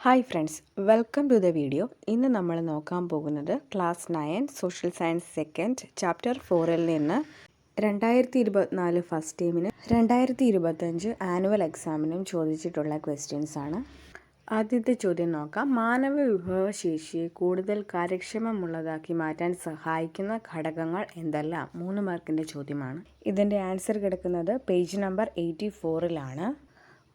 Hi friends welcome to the video ഇന്ന് നമ്മൾ നോക്കാൻ പോകുന്നത് class nine social science second chapter ഫോറിൽ നിന്ന് രണ്ടായിരത്തി ഇരുപത്തിനാല് ഫസ്റ്റ് ടീമിന് രണ്ടായിരത്തി ഇരുപത്തഞ്ച് ആനുവൽ എക്സാമിനും ചോദിച്ചിട്ടുള്ള ക്വസ്റ്റ്യൻസ് ആണ്. ആദ്യത്തെ ചോദ്യം നോക്കാം. മാനവ വിഭവശേഷിയെ കൂടുതൽ കാര്യക്ഷമമുള്ളതാക്കി മാറ്റാൻ സഹായിക്കുന്ന ഘടകങ്ങൾ എന്തെല്ലാം? മൂന്ന് മാർക്കിന്റെ ചോദ്യമാണ്. ഇതിന്റെ ആൻസർ കിടക്കുന്നത് പേജ് നമ്പർ എയ്റ്റി ഫോറിലാണ്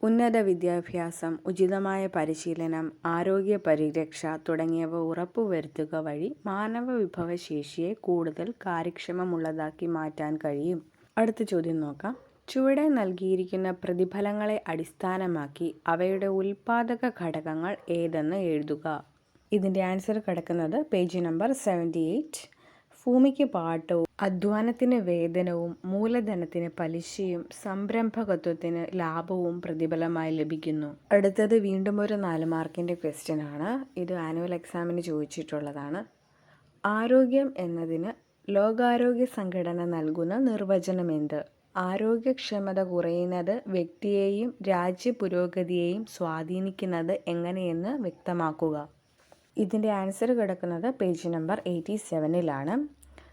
ഉന്നത വിദ്യാഭ്യാസം ഉചിതമായ പരിശീലനം ആരോഗ്യ പരിരക്ഷ തുടങ്ങിയവ ഉറപ്പുവരുത്തുക വഴി മാനവ വിഭവശേഷിയെ കൂടുതൽ കാര്യക്ഷമമുള്ളതാക്കി മാറ്റാൻ കഴിയും. അടുത്ത ചോദ്യം നോക്കാം. ചുവടെ നൽകിയിരിക്കുന്ന പ്രതിഫലങ്ങളെ അടിസ്ഥാനമാക്കി അവയുടെ ഉൽപാദക ഘടകങ്ങൾ ഏതെന്ന് എഴുതുക. ഇതിന്റെ ആൻസർ കിടക്കുന്നത് പേജ് നമ്പർ സെവന്റി എയ്റ്റ് ഭൂമിക്ക് പാട്ടവും അധ്വാനത്തിന് വേതനവും മൂലധനത്തിന് പലിശയും സംരംഭകത്വത്തിന് ലാഭവും പ്രതിഫലമായി ലഭിക്കുന്നു. അടുത്തത് വീണ്ടും ഒരു നാല് മാർക്കിന്റെ ക്വസ്റ്റ്യൻ ആണ്. ഇത് ആനുവൽ എക്സാമിന് ചോദിച്ചിട്ടുള്ളതാണ്. ആരോഗ്യം എന്നതിന് ലോകാരോഗ്യ സംഘടന നൽകുന്ന നിർവചനം എന്ത്? ആരോഗ്യക്ഷമത കുറയുന്നത് വ്യക്തിയെയും രാജ്യ പുരോഗതിയെയും സ്വാധീനിക്കുന്നത് എങ്ങനെയെന്ന് വ്യക്തമാക്കുക. ഇതിന്റെ ആൻസർ കിടക്കുന്നത് പേജ് നമ്പർ എയ്റ്റി സെവനിലാണ്.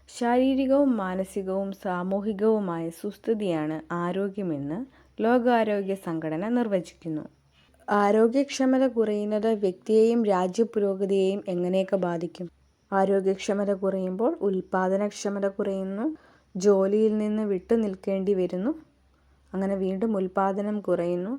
ശാരീരികവും മാനസികവും സാമൂഹികവുമായ സുസ്ഥിതിയാണ് ആരോഗ്യമെന്ന് ലോകാരോഗ്യ സംഘടന നിർവചിക്കുന്നു. ആരോഗ്യക്ഷമത കുറയുന്നത് വ്യക്തിയെയും രാജ്യപുരോഗതിയെയും എങ്ങനെയൊക്കെ ബാധിക്കും? ആരോഗ്യക്ഷമത കുറയുമ്പോൾ ഉൽപാദനക്ഷമത കുറയുന്നു ജോലിയിൽ നിന്ന് വിട്ടു നിൽക്കേണ്ടി വരുന്നു അങ്ങനെ വീണ്ടും ഉൽപാദനം കുറയുന്നു